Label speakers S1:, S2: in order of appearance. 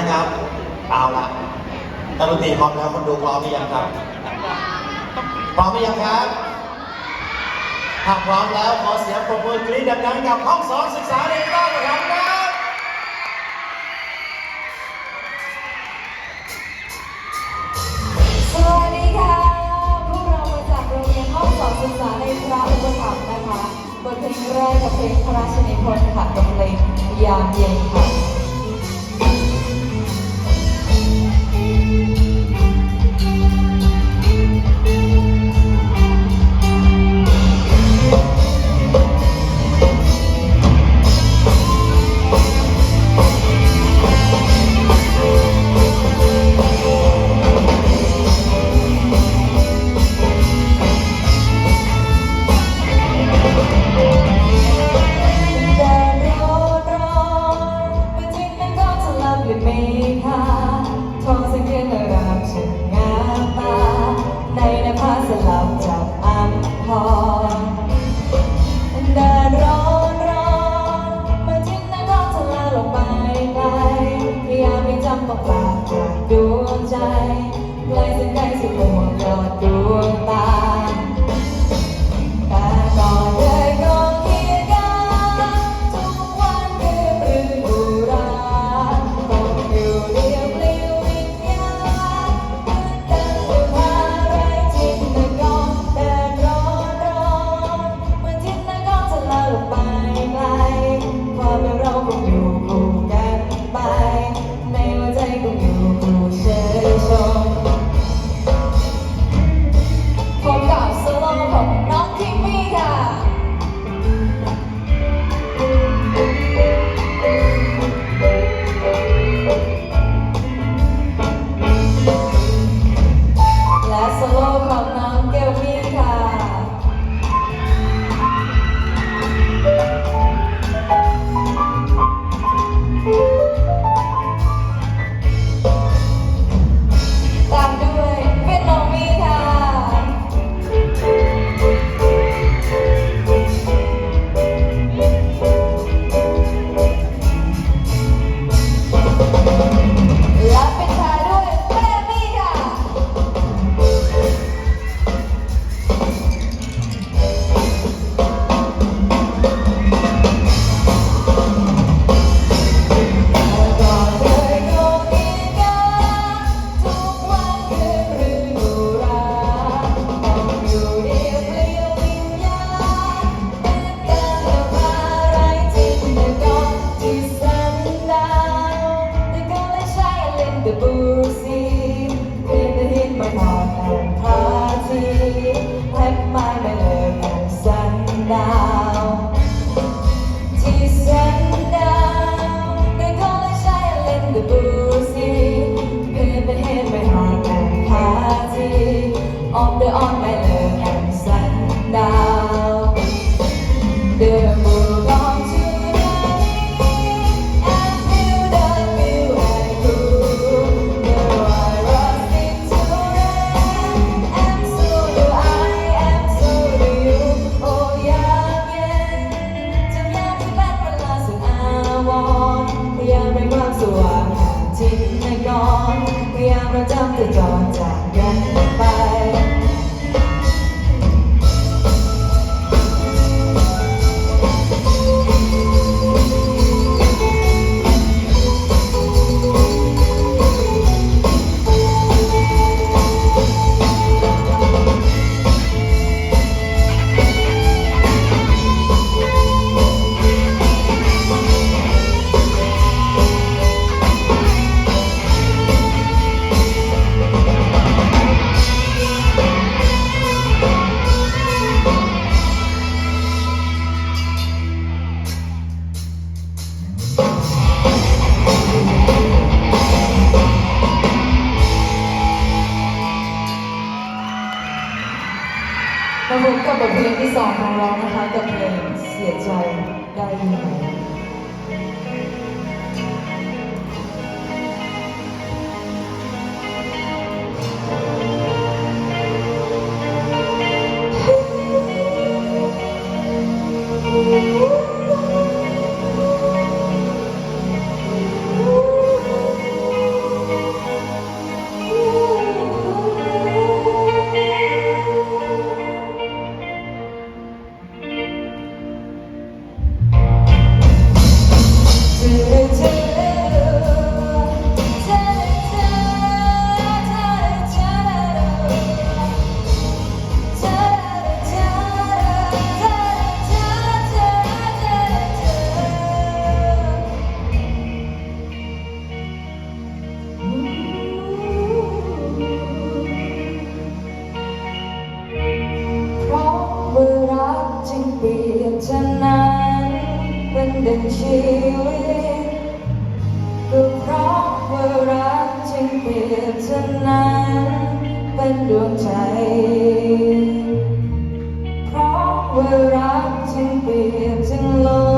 S1: ะครับ เอาละตลุตีพร้อมแล้วคนดูพร้อมหรือยังครับ พร้อมหรือยังครับถ้าพร้อมแล้วขอเสียงปรบมือกรี๊ดดังๆกับห้องสอนศึกษาเรียนต้อนรับครับ
S2: สวัสดีค่ะพวกเรามาจากโรงเรียนห้องสอนศึกษาในพระอุปถัมภ์นะคะบทเพลงแรกกับเพลงพระราชนิพนธ์ค่ะกับเพลงยามเย็น มีค่าทองสกินรามฉันงาตาในนภาสลับจับอัมพอ on เพลงที่สองของร้องนะคะกับเพลงเสียใจได้ยังไง ดังชีวิตก็เพราะว่ารักจึงเปลี่ยนเท่านั้นเป็นดวงใจ เพราะว่ารักจึงเปลี่ยนจึงลง